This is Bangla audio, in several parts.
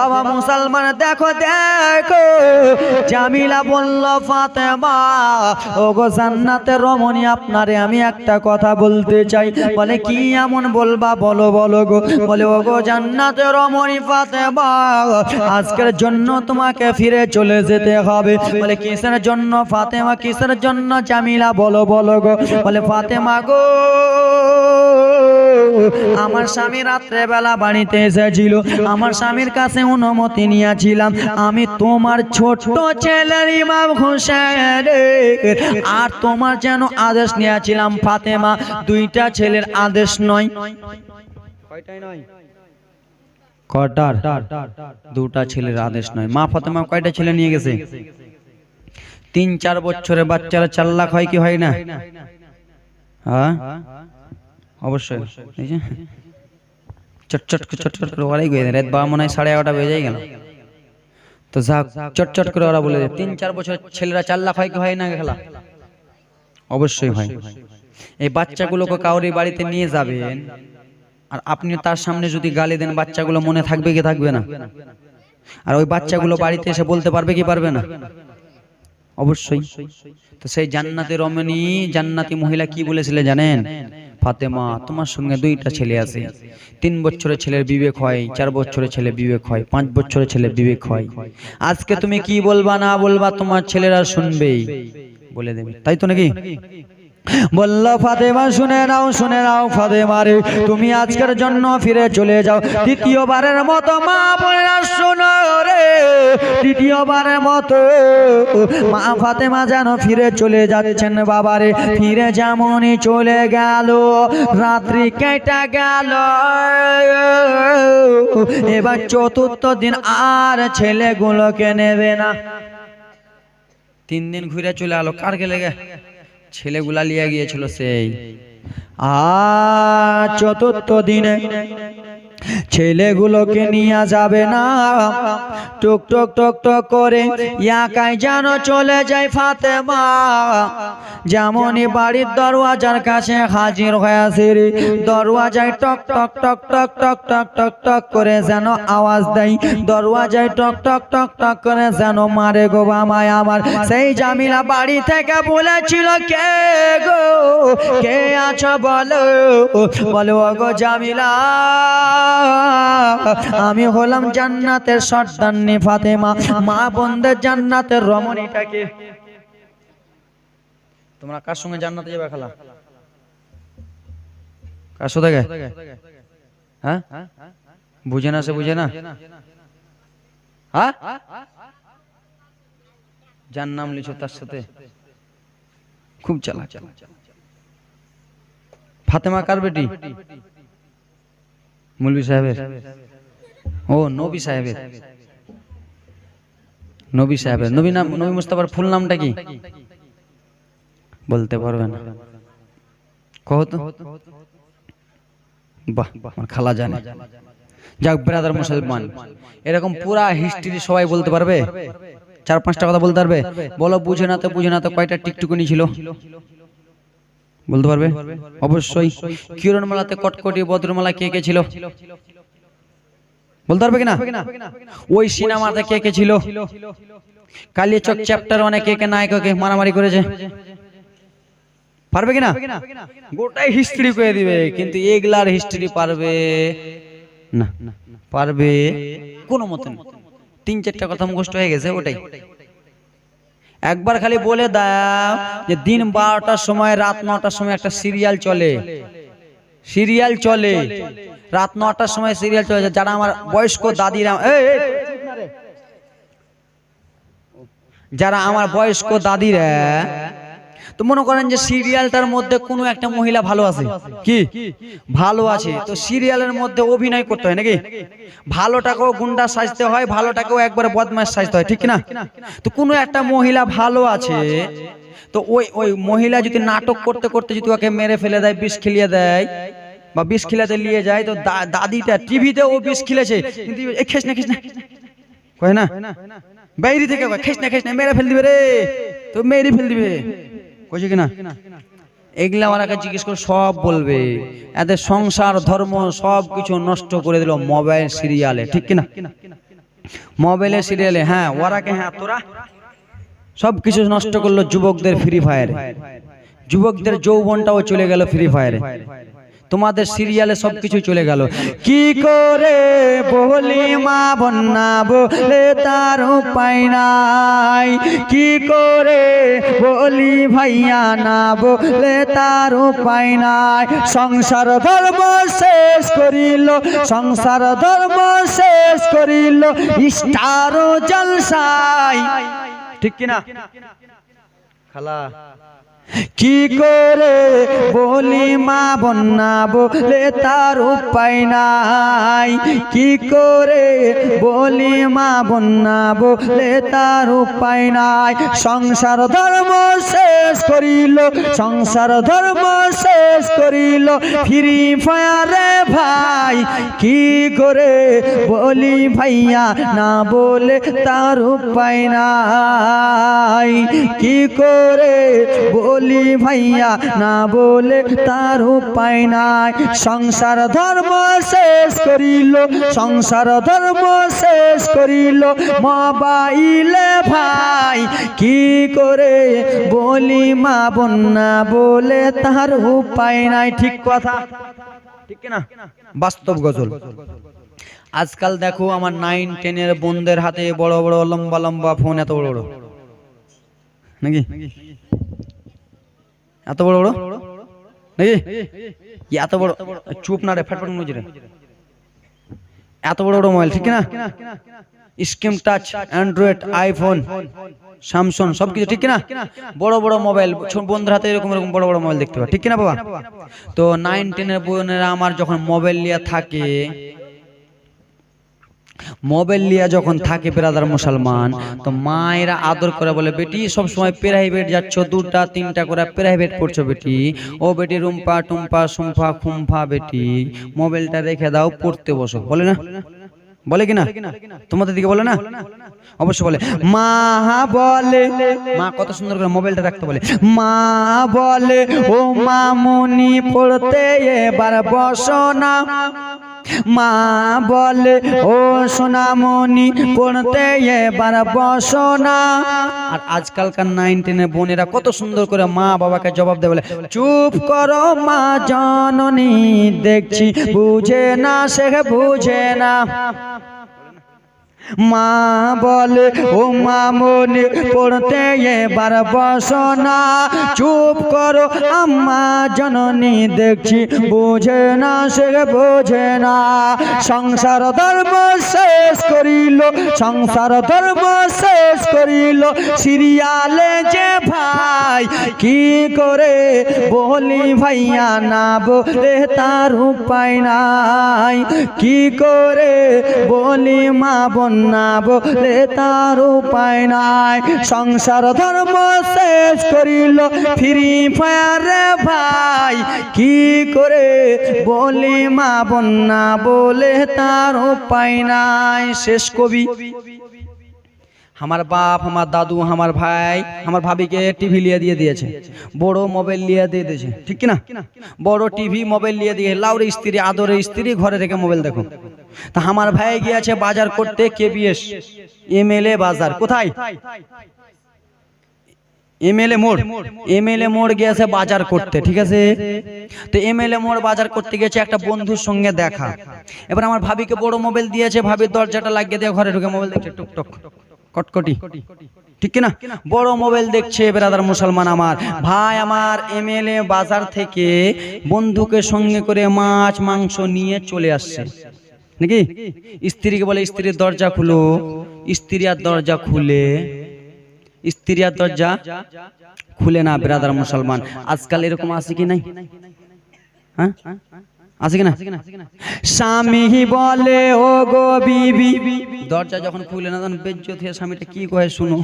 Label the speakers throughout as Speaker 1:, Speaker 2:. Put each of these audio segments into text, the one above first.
Speaker 1: বাবা মুসলমান, দেখো দেখো, জামিলা বলল, ফাতেমা ও গো জান্নাতের রমণী, আপনারে আমি একটা কথা বলতে চাই। বলে, কি এমন বলবা? বলো বলো গো। বলে ও গো জান্নাতের রমণী ফাতেমা, আজকের জন্য তোমাকে ফিরে চলে যেতে হবে। বলে, কিসের জন্য ফাতেমা? কিসের জন্য জামিলা? বলো বলো গো। বলে, ফাতেমা গো আমার স্বামী রাত্রে বেলা বাড়িতে এসেছিল। আমার স্বামীর কাছে অনুমতি নিয়েছিলাম। আমি তোমার ছোট ছেলের ইমাম হোসেন। আর তোমার যেন আদেশ নিয়েছিলাম ফাতেমা দুইটা ছেলের আদেশ নয়। কয়টাই নয়? কটার দুটা ছেলের আদেশ নয়। মা ফাতেমা কয়টা ছেলে নিয়ে গেছে? তিন চার বছরের বাচ্চারা চার লাখ হয় কি হয় না? হ্যাঁ? অবশ্যই। এই যে চটচট চটচট করে ওরাই গিয়ে রাত বা মনে হয় সাড়ে এগারোটা বেজে গেল। তো যাক চটচট করে ওরা বলে তিন চার বছর ছেলেরা চার লাখ হয় কি হয় না খেলা? অবশ্যই হয়। এই বাচ্চাগুলোকে কাউরি বাড়িতে নিয়ে যাবেন আর আপনি তার সামনে যদি গালি দেন বাচ্চাগুলো মনে থাকবে কি থাকবে না? আর ওই বাচ্চাগুলো বাড়িতে এসে বলতে পারবে কি পারবে না? অবশ্যই। তো সেই জান্নাতি রমণী জান্নাতি মহিলা কি বলেছিলে জানেন? ফাতেমা তোমার সঙ্গে দুইটা ছেলে আছে। তিন বছরের ছেলের বিবেক হয় চার বছরের ছেলে বিবেক হয় পাঁচ বছরের ছেলে বিবেক হয়। আজকে তুমি কি বলবা না বলবা তোমার ছেলেরা শুনবেই। বলে দেবে। তাই তো নাকি? বলল, ফাতেমা, শুনে নাও শুনে নাও ফাতেমা রে তুমি আজকের জন্য ফিরে চলে যাও। দ্বিতীয়বারের মতো মা বোনেরা শোনো রে। দ্বিতীয়বারের মতো মা ফাতেমা যেন ফিরে চলে যাচ্ছেন, বাবারে। ফিরে যেমনই চলে গেল, রাত্রি কেটা গেল। এবার চতুর্থ দিন আর ছেলেগুলোকে নেবে না। তিন দিন ঘুরে চলে আলো কার গেলে গে? ছেলেগুলা লিয়ে গিয়েছিল সেই। আর চতুর্থ দিনে ছেলেগুলোকে নিয়ে যাবে না টুক টুক টক টক করে একাই যেন চলে যায় ফাতেমা যেমনই বাড়ির দরওয়াজার কাছে হাজির হয়েছে রে দরওয়াজায় টক টক টক টক টক টক টক টক করে যেন আওয়াজ দেয় দরওয়াজায় টক টক টক টক করে যেন মারে গো বামায় আমার সেই জামিলা বাড়ি থেকে বলেছিল কে গো কে আছো বলো বলো গো জামিলা আমি হলাম জান্নাতের সর্দান্নি ফাতেমা। মা বন্ধের জান্নাতের রমণীটাকে তোমরা কার সঙ্গে জান্নাতে যাবে খালা? কার সাথে? হ্যাঁ? বুঝে না সে বুঝে না। হ্যাঁ? যার নাম লিছো তার সাথে। খুব চালা চালা ফাতেমা কার বেটি? মুলবি সাহেবের? ও, নবী সাহেবের। নবী সাহেবের। নবী নাম, নবী মুস্তাফার ফুল নামটা কি? বলতে পারবে না। কহ বাহ খালা জানে। যাক ব্রাদার মুসলমান, এরকম পুরা হিস্ট্রি সবাই বলতে পারবে? চার পাঁচটা কথা বলতে পারবে? বলো, বুঝে না তো, বুঝে না তো, কয়টা টিকটুকুনি ছিল? বলতে পারবে? অবশ্যই। কিরণমালাতে কটকটি বদ্রমালা কে কে ছিল? বলতে পারবে কিনা? ওই সিনেমাতে কে কে ছিল? কালিয়াচক চ্যাপ্টার অনেক কে কে নায়ককে মারামারি করেছে? পারবে কিনা? গোটাই হিস্ট্রি করে দিবে কিন্তু এগুলার হিস্ট্রি পারবে? না পারবে কোনো মতে না। তিন চারটা কথা মুখস্থ হয়ে গেছে ওটাই। একবার খালি বলে দাও যে দিন বারোটার সময়, রাত নটার সময় একটা সিরিয়াল চলে। সিরিয়াল চলে। রাত নটার সময় সিরিয়াল চলে। যারা আমার বয়স্ক দাদিরা যারা আমার বয়স্ক দাদিরা তো মনে করেন যে সিরিয়ালটার মধ্যে কোনো একটা মহিলা ভালো আছে? কি? ভালো আছে। তো সিরিয়ালের মধ্যে অভিনয় করতে হয় নাকি? ভালোটাকেও গুন্ডা সাজতে হয় ভালোটাকেও একবারে বদমাস সাজতে হয় ঠিক না তো কোনো একটা মহিলা ভালো আছে তো ওই ওই মহিলা যদি নাটক করতে করতে যদি ওকে মেরে ফেলে দেয় বিষ খেলিয়ে দেয় বা বিষ খিলাতে নিয়ে যায় তো দাদিটা টিভিতে ও বিষ খিলেছে কিন্তু এ খেস না খেস না। কয় না? বাইরে থেকে খেস না খেস না মেরে ফেল দিবে রে তো মেরে ফেল দিবে। কইছে কিনা? এগুলা ওরাকে জিজ্ঞেস করে সব বলবে। এদের সংসার, ধর্ম সব কিছু নষ্ট করে দিল মোবাইল সিরিয়ালে, ঠিক কিনা? মোবাইলে সিরিয়ালে হ্যাঁ ওরাকে হ্যাঁ তোরা? সব কিছু নষ্ট করল যুবকদের ফ্রি ফায়ারে যুবকদের যৌবনটাও চলে গেল ফ্রি ফায়ারে তোমাদের সিরিয়ালে সব কিছু চলে গেল। কি করে বলি মা বন্যা বলে তার উপায় নাই। কি করে বলি ভাইয়া না বলে তার উপায় নাই। সংসার ধর্ম শেষ করিল সংসার ধর্ম শেষ করিল স্টার জলসাই ঠিক কিনা? খালা। কি করে বলি মা বন্যা বলে তার উপায় নাই? কি করে বলি মা বন্যা বলে তার উপায় নাই? সংসার ধর্ম শেষ করিল, সংসার ধর্ম শেষ করিল। ফ্রি ফায়ারে ভাই, কি করে বলি ভাইয়া না বলে তার উপায় নাই? কি করে বলি ভাইয়া, না বলে তার উপায় নাই। সংসার ধর্ম শেষ করিল, সংসার ধর্ম শেষ করিল। মোবাইলে ভাই, কি করে? বলি মা বন্যা বলে তার উপায় নাই। ঠিক কথা? ঠিক না বাস্তব গজল। আজকাল দেখো আমার নাইন টেনের বোনদের হাতে বড় বড়, লম্বা লম্বা ফোন এত বড় বড়। নাকি? এত বড় বড়? নাকি? এত বড়। চুপ না রে, ফটফট মুজে রে এত বড় বড় মোবাইল ঠিক না screen touch Android iPhone Samsung সবকিছু, ঠিক না বড় বড় মোবাইল বন্ধুর হাতে এরকম এরকম বড় বড় মোবাইল দেখতে পাবে ঠিক না বাবা? তো নাইন টেনের বোনেরা আমার যখন মোবাইল নিয়ে থাকে মোবাইল লিয়া যখন থাকে বেরাদার মুসলমান, তো মায়েরা আদর করে বলে, বেটি, সব সময় প্রাইভেট যাচ্ছ, দুটা, তিনটা করে প্রাইভেট পড়ছো বেটি। ও বেটি, রুম্পা, টুম্পা সুম্পা খুম্ফা বেটি, মোবাইলটা রেখে দাও, পড়তে বসো। বলে না? বলে কিনা তোমাদের দিকে বলে না? অবশ্যই বলে। মা বলে, মা কত সুন্দর করে মোবাইলটা রাখতে বলে। মা বলে, ও মামুনি পড়তে এবার বসো না। মা বলে, ও সোনামণি পড়তে এবার বসো না? আর আজকালকার নাইন টেনের বোনেরা কত সুন্দর করে মা বাবাকে জবাব দেবে বলে, চুপ করো মা জননী, দেখছি বুঝে না, সে বুঝে না। মা বলে, ও মা মনে পড়তে এবার বসো না। চুপ করো, আম্মা জননী দেখছি, বোঝে না, সে বোঝে না। সংসার ধর্ম শেষ করিল, সংসার ধর্ম শেষ করিল। সিরিয়ালে যে ভাই, কি করে বলি ভাইয়া, না বলে তার উপায় নাই। কি করে বলি মা বন্যা বলে তার উপায় নাই। সংসার ধর্ম শেষ করিল। ফ্রি ফায়ারে ভাই, কি করে বলি মা বন্যা বলে তার উপায় নাই। শেষ কবি। আমার বাপ, আমার দাদু, আমার ভাই, আমার ভাবিকে টিভি লিয়ে দিয়ে দিয়েছে। বড় মোবাইল লিয়ে দিয়ে দিয়েছে। ঠিক কি না বড় টিভি মোবাইল লিয়ে দিয়ে লাউরে স্ত্রী আদরে স্ত্রী ঘরে রেখে মোবাইল দেখো। তা আমার ভাই গিয়েছে বাজার করতে কেবিএস এমএলএ বাজার। কোথায়? এমএলএ মোড়। এমএলএ মোড় গিয়েছে বাজার করতে, ঠিক আছে? তো এমএলএ মোড় বাজার করতে গেছে একটা বন্ধুর সঙ্গে দেখা। এবার আমার ভাবিকে বড় মোবাইল দিয়েছে, ভাবির দরজাটা লাগিয়ে দিয়ে ঘরে ঢুকে মোবাইল দেখছে, টুকটক। কটকটি। ঠিক না বড় মোবাইল দেখছে বেরাদার মুসলমান আমার। ভাই আমার এমএলএ বাজার থেকে বন্ধুকে সঙ্গে করে মাছ, মাংস নিয়ে চলে আসছে। নাকি? স্ত্রীকে বলে, স্ত্রীর দরজা খুলো। স্ত্রী আর দরজা খুলে। স্ত্রী আর দরজা খুলে না বেরাদার মুসলমান। আজকাল এরকম আছে কি নাই? হ্যাঁ? আছে কিনা? স্বামী বলে ও গো বিবি। দরজা যখন খুলে না তখন বেজ্জত হয়ে স্বামীটা কি কয় শুনো।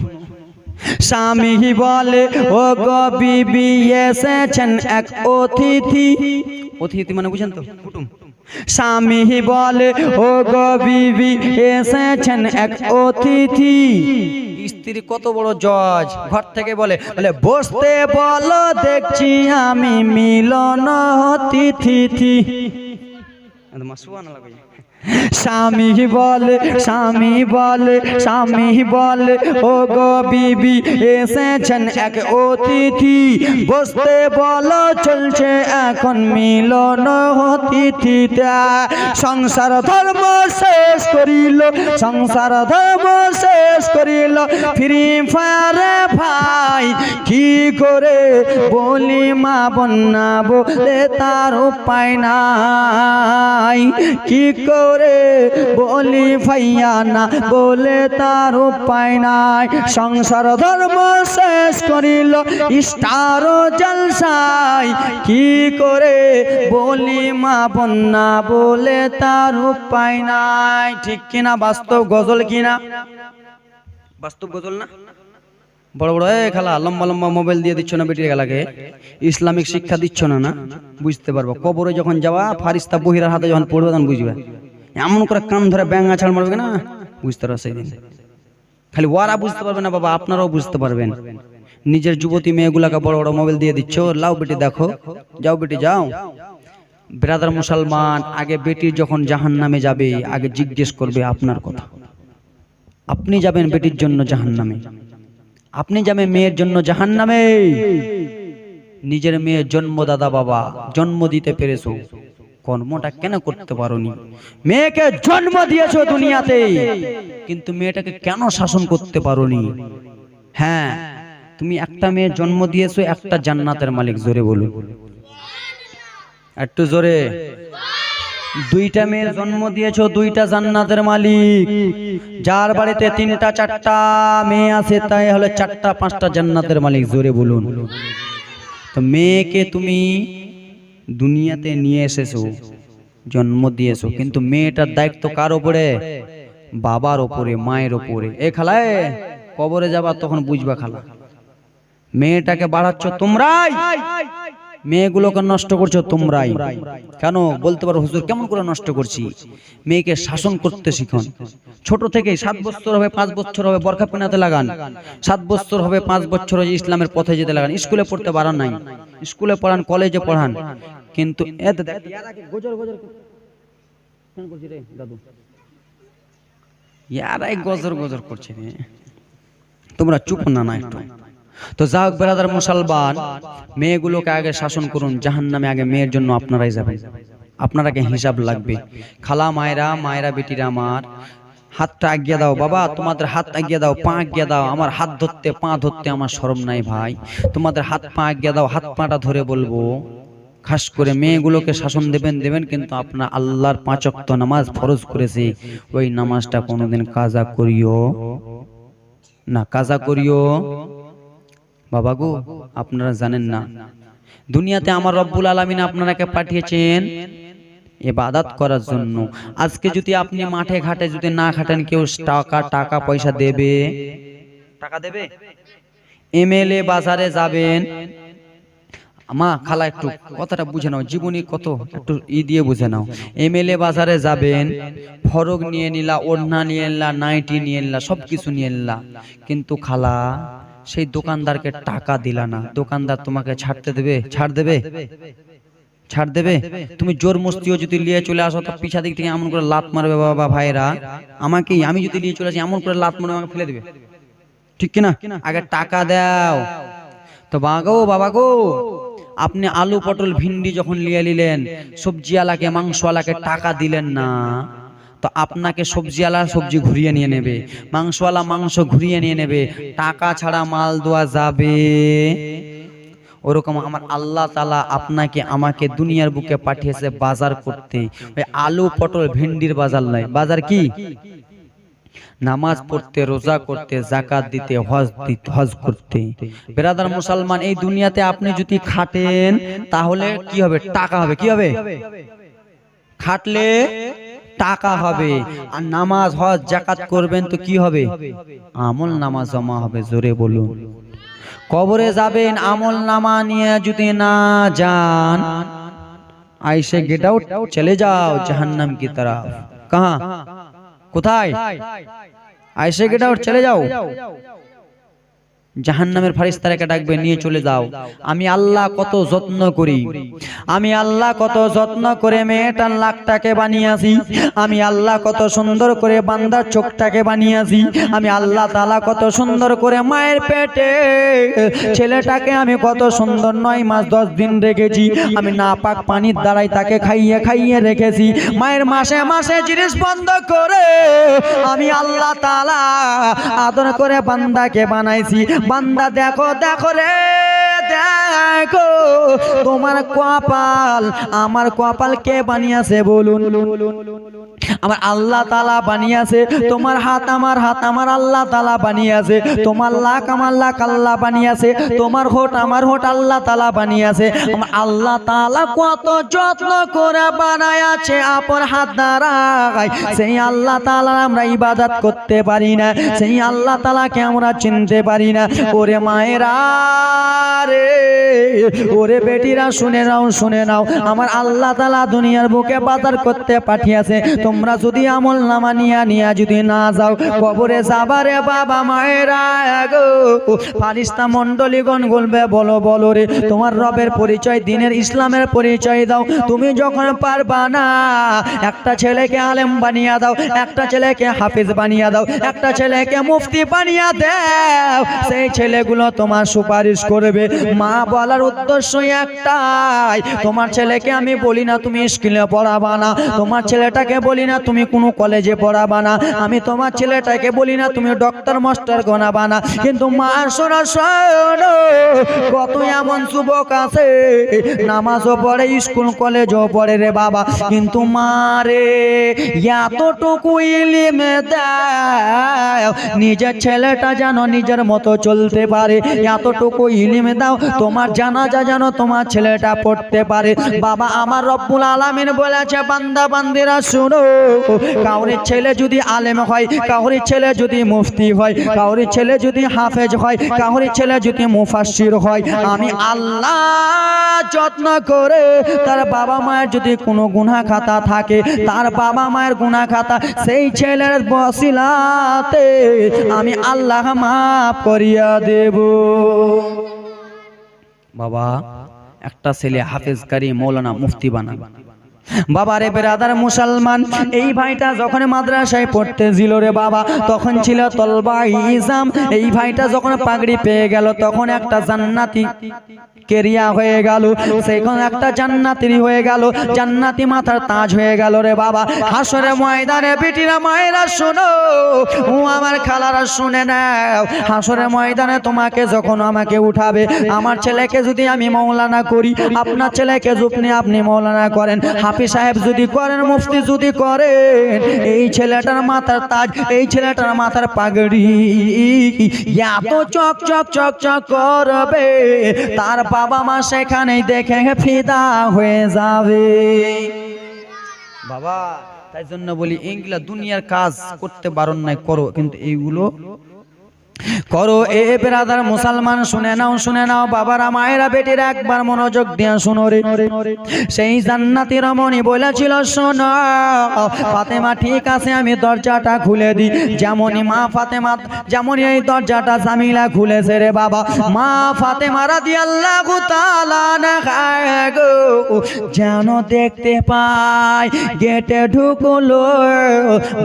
Speaker 1: স্বামী বলে ও গো বিবি এসেছেন এক অতিথি। অতিথি মানে বুঝেন তো কুটুম। স্বামী বলে ও গো বিবি এসেছেন এক অতিথি। স্ত্রী স্ত্রী কত বড় জজ ঘর থেকে বলে বলে বসতে বলো দেখছি আমি মিলন তিথি স্বামী বলে স্বামী বলে স্বামী বলে ও গো বিবি এসেছেন এক অতিথি। বসতে বলো চলছে এখন মিলন অতিথিটা সংসার ধর্ম শেষ করিল সংসার ধর্ম শেষ করিল। ফ্রি ফায়ারে ভাই কি করে বলি মা বন্যা বলে তার উপায় নাই। কি করে বলি ভাইয়া না, বলে তার উপায় নাই। সংসার ধর্ম শেষ করিল স্টার জলসাই কি করে? বলি মা বন্যা, বলে তার উপায় নাই। ঠিক কিনা বাস্তব গজল কিনা বাস্তব গজল না? বড় বড়, এ খেলা, লম্বা লম্বা মোবাইল দিয়ে দিচ্ছ না বেটির খেলাকে ইসলামিক শিক্ষা দিচ্ছ না না? বুঝতে পারব। কবরে যখন যাওয়া, ফারিস্তা বহিরার হাতে যখন পড়বে, তখন বুঝবে। এমন করে কান ধরে ব্যাঙ ছাড় মারবে না? বুঝতে পারো সেই দিন খালি ওরা বুঝতে পারবে না বাবা, আপনারাও বুঝতে পারবেন। নিজের যুবতী মেয়েগুলাকে বড় বড় মোবাইল দিয়ে দিচ্ছ লাও বেটি দেখো, যাও বেটি, যাও। ব্রাদার মুসলমান, আগে বেটি যখন জাহান নামে যাবে, আগে জিজ্ঞেস করবে আপনার কথা। আপনি যাবেন বেটির জন্য জাহান নামে আপনি যাবেন মেয়ের জন্য জাহান নামে নিজের মেয়ের জন্মদাদা বাবা, জন্ম দিতে পেরেছ। কর্মটা কেন করতে পারোনি? মেয়েকে জন্ম দিয়েছ দুনিয়াতে। কিন্তু মেয়েটাকে কেন শাসন করতে পারোনি? হ্যাঁ তুমি একটা মেয়ে জন্ম দিয়েছ একটা জান্নাতের মালিক জোরে বলুন একটু জোরে। দুইটা মেয়ের জন্ম দিয়েছ দুইটা জান্নাতের মালিক। যার বাড়িতে তিনটা চারটা মেয়ে আছে তাই হলে চারটা পাঁচটা জান্নাতের মালিক জোরে বলুন। তো মেয়েকে তুমি দুনিয়াতে নিয়ে এসেছ, জন্ম দিয়েছ, কিন্তু মেয়েটার দায়িত্ব কার ওপরে? বাবার ওপরে, মায়ের ওপরে। এ খালায়, কবরে যাবা তখন বুঝবা খালা। মেয়েটাকে বাড়াচ্ছ তোমরাই, মেয়েগুলোকে নষ্ট করছ তোমরাই। কেন? বলতে পারো, হুজুর, কেমন করে নষ্ট করছি? মেয়েকে শাসন করতে শিখন। ছোট থেকে সাত বছর হবে, পাঁচ বছর হবে বরখা পেনাতে লাগান। সাত বছর হবে, পাঁচ বছর হবে ইসলামের পথে যেতে লাগান। স্কুলে পড়তে পারান নাই। স্কুলে পড়ান, কলেজে পড়ান। কিন্তু এত দেখ, গজর গজর কেন করছি রে দাদু? ইয়ারাই গজর গজর করছে রে। তোমরা চুপ না না একটু। তো যাক বেরাদার মুসলমান মেয়েগুলোকে আগে শাসন করুন জাহান নামে আগে মেয়ের জন্য আপনারাই যাবেন। আপনারাকে হিসাব লাগবে। খালা মায়েরা মায়েরা বেটিরা আমার হাতটা আগিয়ে দাও বাবা তোমাদের হাত আগিয়ে দাও পা আগিয়ে দাও আমার হাত ধরতে পা ধরতে আমার শরম নাই ভাই। তোমাদের হাত পা আগিয়ে দাও হাত পাটা ধরে বলব। খাস করে মেয়েগুলোকে শাসন দেবেন দেবেন কিন্তু আপনার আল্লাহর পাঁচ ওয়াক্ত নামাজ ফরজ করেছে। ওই নামাজটা কোনোদিন কাজা করিও না, কাজা করিও। বাবা গো, আপনারা জানেন না। দুনিয়াতে আমার রব্বুল আলমিন আপনারাকে পাঠিয়েছেন এবাদাত করার জন্য। আজকে যদি আপনি মাঠে ঘাটে যদি না খাটেন কেউ টাকা টাকা পয়সা দেবে? টাকা দেবে? এমএলএ বাজারে যাবেন মা, খালা একটু কথাটা বুঝে নাও, জীবনী কত একটু ই দিয়ে বুঝে নাও। এমএলএ বাজারে যাবেন ফরক নিয়ে নিলা, ওড়না নিয়ে নিলা, নাইটি নিয়ে নিলা সব কিছু নিয়ে নিলা। কিন্তু খালা, সেই দোকানদারকে টাকা দিলা না। দোকানদার তোমাকে ছাড়তে দেবে? ছাড় দেবে? ছাড় দেবে? তুমি জোর মস্তিও যদি নিয়ে চলে আসো, তো পিছা দিক থেকে এমন করে লাত মারবে বাবা ভাইরা। আমাকে আমি যদি নিয়ে চলে আসি, এমন করে লাত মারবে আমাকে ফেলে দেবে। ঠিক কিনা? আগে টাকা দাও। তো বাগো বাবা গো আপনি আলু, পটল, ভিন্ডি যখন নিয়ে নিলেন, সবজিওয়ালাকে, মাংসওয়ালাকে টাকা দিলেন না, তো আপনাকে সবজিওয়ালা সবজি ঘুরিয়ে নিয়ে নেবে, মাংসওয়ালা মাংস ঘুরিয়ে নিয়ে নেবে, টাকা ছাড়া মাল দেওয়া যাবে। ওরকম আমার আল্লাহ তালা আপনাকে, আমাকে দুনিয়ার বুকে পাঠিয়েছে বাজার করতে। ওই আলু, পটল, ভেন্ডির বাজার নয় বাজার কি? নামাজ পড়তে রোজা করতে জাকাত দিতে হজ দিতে হজ করতে। বেরাদার মুসলমান এই দুনিয়াতে আপনি যদি খাটেন তাহলে কি হবে? টাকা হবে? কি হবে? খাটলে টাকা হবে। আর নামাজ হজ জাকাত করবেন তো কি হবে? আমল নামাজ জমা হবে জোরে বলুন। কবরে যাবেন আমল নামা নিয়ে যদি না যান আইসে গেট আউট চলে যাও জাহান্নাম কি তারা কাহা? কোথায়? আইসে গেটা ওর চলে যাও। জাহান্নামের ফারিস্তারাকে ডাকবে, নিয়ে চলে যাও। আমি আল্লাহ কত যত্ন করি। আমি আল্লাহ কত যত্ন করে মেয়েটার লাখটাকে বানিয়েছি। আমি আল্লাহ কত সুন্দর করে বান্দার চোখটাকে বানিয়েছি। আমি আল্লাহ তালা কত সুন্দর করে মায়ের পেটে ছেলেটাকে আমি কত সুন্দর নয় মাস দশ দিন রেখেছি। আমি না পাক পানির দ্বারাই তাকে খাইয়ে খাইয়ে রেখেছি। মায়ের মাসে মাসে জিনিস বন্ধ করে আমি আল্লাহ তালা আদর করে বান্দাকে বানাইছি। বান্দা দেখো দেখো রে। দেখো, তোমার কপাল, আমার কপাল কে বানিয়েছে বলুন? আমার আল্লাহ তালা বানিয়েছে, তোমার হাত আমার হাত, আমার আল্লাহ তালা বানিয়েছে, তোমার লাক আমার লাক আল্লাহ বানিয়েছে, তোমার হোট আমার হোট আল্লাহ তালা বানিয়েছে। আমার আল্লাহ তালা কত যত্ন করে বানায় আছে আপন হাত দ্বারাই সেই আল্লাহ তালা আমরা ইবাদত করতে পারি না, সেই আল্লাহ তালাকে আমরা চিনতে পারি না। ওরে মায়েরা রে ওরে বেটিরা, শুনে নাও শুনে নাও। আমার আল্লাহ তালা দুনিয়ার বুকে বাজার করতে পাঠিয়েছে। তোমরা যদি আমল নামা নিয়া নিয়া যদি না যাও, কবরে যাবারে বাবা মায়েরা গো। ফারিস্তা মন্ডলীগণ বলবে, বলো বলো রে, তোমার রবের পরিচয়, দিনের ইসলামের পরিচয় দাও। তুমি যখন পারবা না, একটা ছেলেকে আলেম বানিয়ে দাও, একটা ছেলেকে হাফিজ বানিয়ে দাও, একটা ছেলেকে মুফতি বানিয়ে দাও। সেই ছেলেগুলো তোমার সুপারিশ করবে। মা বলার উদ্দেশ্য একটাই। তোমার ছেলেকে আমি বলি না তুমি স্কুলে পড়াবা না। তোমার ছেলেটাকে বলি না তুমি কোনো কলেজে পড়াবা না। আমি তোমার ছেলেটাকে বলি না তুমি ডক্টর মাস্টার গনাবা না। কিন্তু মা, শোনো শোনো, কত এমন যুবক আছে, নামাজও পড়ে স্কুল কলেজও পড়ে রে বাবা। কিন্তু মা রে, এতটুকু ইলিমে দাও, নিজের ছেলেটা যেন নিজের মতো চলতে পারে। এতটুকু ইলিমে দাও তোমার জানাজা যেন তোমার ছেলেটা পড়তে পারে। বাবা আমার রব্বুল আলামিন বলেছে, বান্দা, বান্দিরা, শুনো। কাউরির ছেলে যদি আলেম হয় কাউরির ছেলে যদি মুফতি হয় কাউরির ছেলে যদি হাফেজ হয় কাউরির ছেলে যদি মুফাসসির হয়, আমি আল্লাহ যত্ন করে তার বাবা মায়ের যদি কোনো গুনাহ খাতা থাকে, তার বাবা মায়ের গুনাহ খাতা সেই ছেলের বসিলাতে আমি আল্লাহ মাফ করিয়া দেব। বাবা একটা ছেলে হাফেজকারী মৌলানা মুফতি বানাবে বাবারে বেরাদার মুসলমান এই ভাইটা যখন মাদ্রাসায় পড়তে ছিল রে বাবা তখন ছিল তলবা ইজাম এই ভাইটা যখন পাগড়ি পেয়ে গেল তখন একটা জান্নাতি কেরিয়া হয়ে গেল। সেখন একটা জান্নাতির হয়ে গেল। জান্নাতি মাথার তাজ হয়ে গেল রে বাবা। হাসরে ময়দানে পিটিরা মায়েরা শোনো ও আমার খালারা শুনে নাও। হাসরে ময়দানে তোমাকে যখন আমাকে উঠাবে আমার ছেলেকে যদি আমি মৌলানা করি আপনার ছেলেকে যদি আপনি মৌলানা করেন। হাফিজ সাহেব যদি করেন, মুফতি যদি করেন, এই ছেলেটার মাথার তাজ, এই ছেলেটার মাথার পাগড়ি। এত চক চক চক চক করবে, তার বাবা মা সেখানেই দেখে ফিদা হয়ে যাবে। বাবা, তাই জন্য বলি এইগুলা দুনিয়ার কাজ করতে বারণ নাই, করো, কিন্তু এইগুলো করো এ বেরাদার মুসলমান, শুনে নাও শুনে নাও, বাবারা, মায়েরা, বেটিরা, একবার মনোযোগ দিয়া শুনো রে। সেই জান্নাতি রমণী বলেছিল, শোনো, ফাতেমা, ঠিক আছে, আমি দরজাটা খুলে দিই। যেমনই মা ফাতেমা, যেমনই এই দরজাটা জামিলা খুলেছে রে বাবা। মা ফাতেমা আনহা গো যেন দেখতে পাই, গেটে ঢুকলো।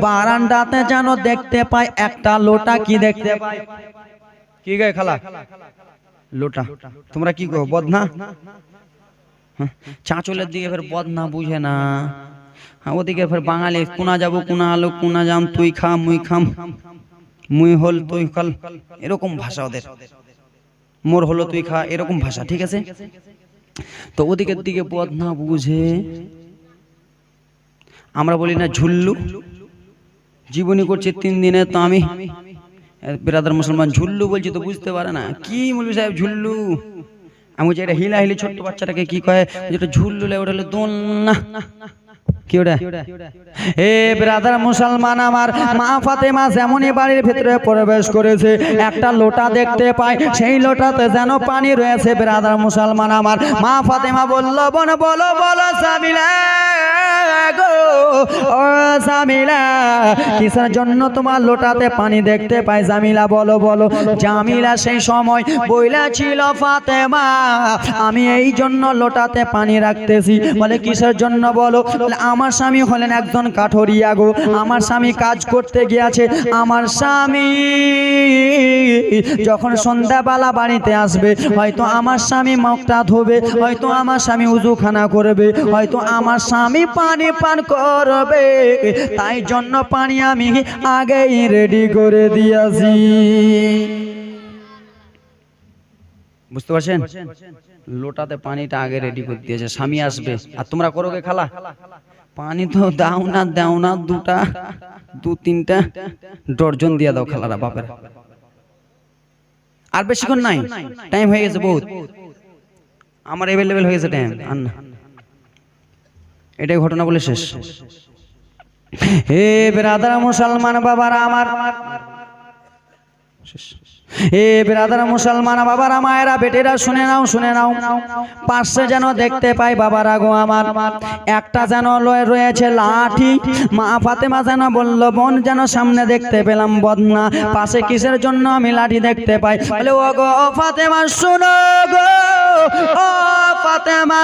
Speaker 1: বারান্দাতে যেন দেখতে পাই, একটা লোটা কি দেখতে পাই? কি গায়ে খালা? লোটা। তোমরা কি কো বদনা হ্যাঁ, চাঁচলের দিকে ফের বদনা বুঝে না। হ্যাঁ, ওদিকে ফের বাঙালি কোনা যাব কোনা আলো কোনা যাম তুই খা মুই খাম। মুই হল তুই খাল এরকম ভাষা ওদের। মোর হলো তুই খা এরকম ভাষা ঠিক আছে? তো ওদিকের দিকে বদনা বুঝে। আমরা বলি না ঝুল্লু। জীবনী করছে তিন দিনে তো আমি। বিরাদার মুসলমান ঝুল্লু বলছি তো বুঝতে পারে না। কি মুলবি সাহেব ঝুল্লু? আমি বলছি, এটা হিলা হিলি ছোট্ট বাচ্চাটাকে কি কয়? যেটা ঝুল্লু ওটা হলো দোলনা। মা ফাতেমা যেমনই বাড়ির ভিতরে প্রবেশ করেছে, একটা লোটা দেখতে পায়, সেই লোটাতে যেন পানি রয়েছে, ব্রাদার মুসলমান আমার। মা ফাতেমা কিসের জন্য তোমার লোটাতে পানি দেখতে পাই জামিলা, বলো বলো, জামিলা সেই সময় বইলা ছিল ফাতেমা, আমি এই জন্য লোটাতে পানি রাখতেছি। বলে, কিসের জন্য বলে আমার স্বামী হলেন একজন কাঠরিয়া গো। আমার স্বামী কাজ করতে গিয়েছে, আমার স্বামী যখন সন্ধ্যাবেলা বাড়িতে আসবে, হয়তো আমার স্বামী মুখটা ধোবে হয়তো আমার স্বামী উজুখানা করবে, হয়তো আমার স্বামী পানি পান করবে। তাই জন্য পানি আমি আগেই রেডি করে দিয়েছি। বুঝতে পারছেন? লোটাতে পানিটা আগে রেডি করে দিয়েছে, স্বামী আসবে। আর তোমরা করোগে খালা। পানি তো দাও না দাও না, দুটা, দু, তিনটা ডর্জন দিয়ে দাও খেলারা, বাপের। আর বেশিক্ষণ নাই টাইম হয়ে গেছে বহুত। আমার অ্যাভেলেবেল হয়ে গেছে টাইম আর না। এটাই ঘটনা বলে শেষ। হে বেরাদার মুসলমান বাবারা আমার হে বেরাদার মুসলমান বাবারা, মায়েরা, বেটেরা, শুনে নাও শুনে নাও। পাশে যেন দেখতে পাই বাবারা গো আমার। একটা যেন রয়েছে লাঠি। মা ফাতেমা যেন বলল, বোন যেন সামনে দেখতে পেলাম পাশে কিসের জন্য আমি লাঠি দেখতে পাই? গো ফাতেমা ও ফাতেমা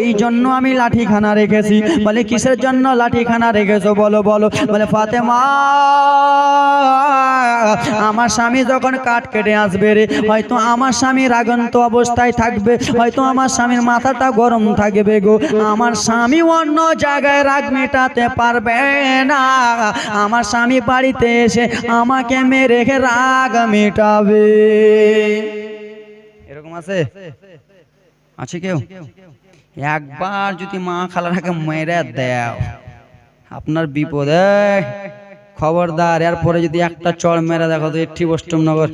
Speaker 1: এই জন্য আমি লাঠিখানা রেখেছি। বলে, কিসের জন্য লাঠিখানা রেখেছো? বলো বলো। বলে, ফাতেমা আমার স্বামী যখন কাঠ কেটে আসবে রে, হয়তো আমার স্বামী রাগন্ত অবস্থায় থাকবে, হয়তো আমার স্বামীর মাথাটা গরম থাকবে গো। আমার স্বামী অন্য জায়গায় রাগ মেটাতে পারবে না। আমার স্বামী বাড়িতে এসে আমাকে মেরে রাগ মেটাবে। এরকম আছে? আছে কেউ? একবার যদি মা খালাটাকে মেরে দেও, আপনার বিপদ খবরদার, এরপরে যদি একটা চড় মেরে দেখো তো এটি নগর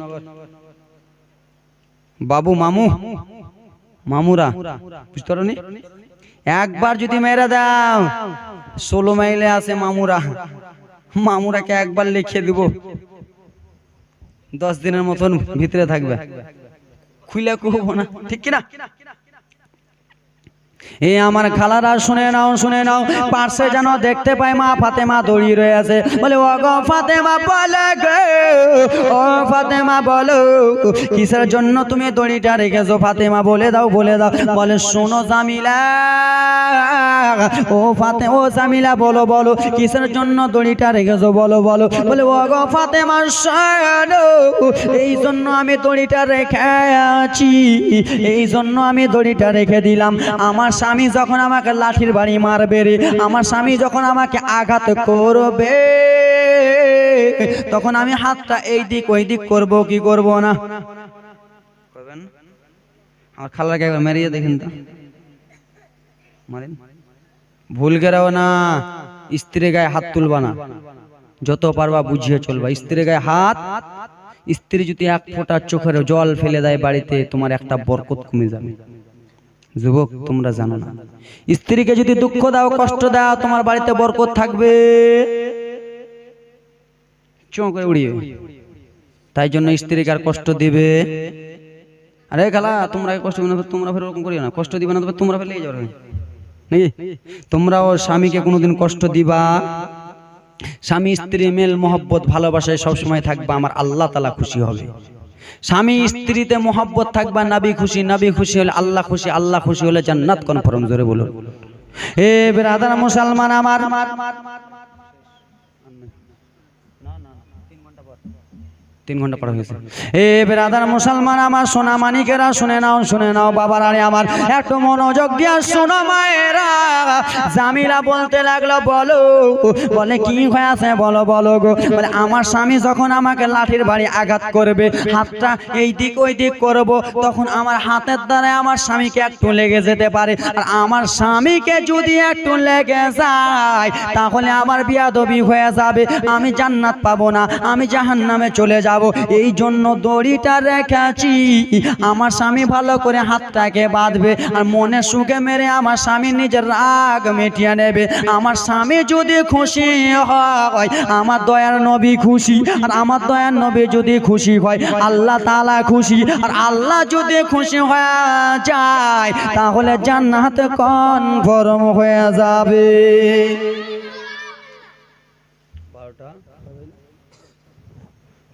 Speaker 1: বাবু, মামু, মামুরা, বুঝতে পারো? একবার যদি মেরে দাও, ষোলো মাইলে আছে মামুরা। মামুরাকে একবার লিখে দিব। দশ দিনের মতন ভিতরে থাকবে। খুলে কুহবো না, ঠিক কিনা? এ আমার খালারা, শুনে নাও শুনে নাও, পার্শ্বে যেন দেখতে পাই মা ফাতেমা দড়িয়ে রয়েছে বলে ও গো ফাতেমা, বলে ও ফাতেমা, বলো কিসের জন্য তুমি দড়িটা রেখেছো? ফাতেমা, বলে দাও বলে দাও। বলে, শোনো জামিলা, ও ফাতে, ও জামিলা, বলো বলো, কিসের জন্য দড়িটা রেখেছো? বলো বলো। বলে ও গো ফাতেমা, শোনো, এই জন্য আমি দড়িটা রেখে আছি, এই জন্য আমি দড়িটা রেখে দিলাম। আমার স্বামী যখন আমাকে লাঠির বাড়ি মারবে রে, আমার স্বামী যখন আমাকে আঘাত করবে, তখন আমি হাতটা এই দিক ওই দিক করব, কি করব না? আমার খালাকে একবার মেরিয়ে দেখেন তো। ভুল গেরাও না স্ত্রী গায়ে হাত তুলবা না। যত পারবা বুঝিয়ে চলবা। স্ত্রী গায়ে হাত, স্ত্রী যদি এক ফোঁটা চোখের জল ফেলে দেয় বাড়িতে, তোমার একটা বরকত কমে যাবে। যুবক, তোমরা জানো না। স্ত্রীকে যদি দুঃখ দাও, কষ্ট দাও, তোমার বাড়িতে বরকত থাকবে। চোখ উড়িয়ে। তাই জন্য স্ত্রীকে আর কষ্ট দিবে। আরে খালা, তোমরা কষ্ট দিবে না, তোমরা ফের ওরকম করিও না। কষ্ট দিবে না, তবে তোমরা ফেলে যাবে। নাকি? তোমরাও স্বামীকে কোনোদিন কষ্ট দিবা। স্বামী, স্ত্রী, মেল, মহব্বত, ভালোবাসায় সবসময় থাকবা। আমার আল্লাহ তালা খুশি হবে। স্বামী স্ত্রীতে মোহাব্বত থাকবা, নাবি খুশি নাবি খুশি হলে আল্লাহ খুশি আল্লাহ খুশি হলে জান্নাত কনফার্ম জোরে বলুন। এ বেরাদার মুসলমান আমার। তিন ঘণ্টা পর হয়েছে। এ বেরাদার মুসলমান, আমার সোনা মানিকেরা শুনে নাও শুনে নাও, বাবার আরে আমার, একটু মনোযোগ দিয়া শোনো মায়েরা। জামিলা বলতে লাগল, বলো, বলে কি হয়েছে, বলো বলো গো। বলে, আমার স্বামী যখন আমাকে লাঠির বাড়ি আঘাত করবে, হাতটা এই দিক ওই দিক করব, তখন আমার হাতের দ্বারা আমার স্বামীকে একটু লেগে যেতে পারে। আর আমার স্বামীকে যদি একটু লেগে যায়, তাহলে আমার বিয়াদবি হয়ে যাবে। আমি জান্নাত পাবো না, আমি জাহান্নামে চলে যাব। যাব এই জন্য দড়িটা রেখেছি। আমার স্বামী ভালো করে হাতটাকে বাঁধবে আর মনে সুখে মেরে আমার স্বামী নিজের রাগ মিটিয়ে নেবে। আমার স্বামী যদি খুশি হয়, আমার দয়ার নবী খুশি আর আমার দয়ার নবী যদি খুশি হয়, আল্লাহ তালা খুশি আর আল্লাহ যদি খুশি হয়ে যায়, তাহলে জান্নাত কনফার্ম হয়ে যাবে।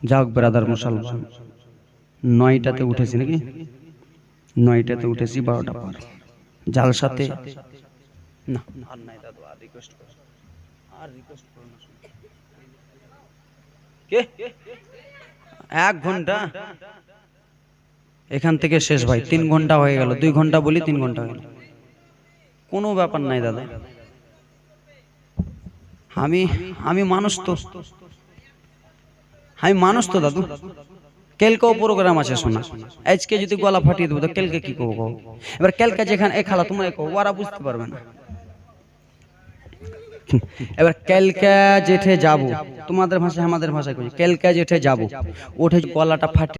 Speaker 1: যাক ব্রাদার মুসলমান নয়টাতে উঠেছি নাকি? নয়টাতে উঠেছি বারোটা পার। জাল সাথে না আর নাই দাদু আর রিকোয়েস্ট করো আর রিকোয়েস্ট করো না। কে? এক ঘণ্টা? এখান থেকে শেষ ভাই তিন ঘণ্টা হয়ে গেল। দুই ঘণ্টা বলি তিন ঘণ্টা হয়ে গেল। কোনো ব্যাপার নাই দাদা। আমি আমি মানুষ তো। আমি মানুষ তো দাদু। কেলকেও প্রোগ্রাম আছে শোনা। আজকে যদি গলা ফাটিয়ে দেবো, তো কেলকে কি করব কো এবার কেলকা যেখানে এ খালা তোমরা কো ওরা বুঝতে পারবে না। এবার কেলকা জেঠে যাব, তোমাদের ভাষায় আমাদের ভাষায় কেলকা জেঠে যাব, ওঠে গলাটা ফাটি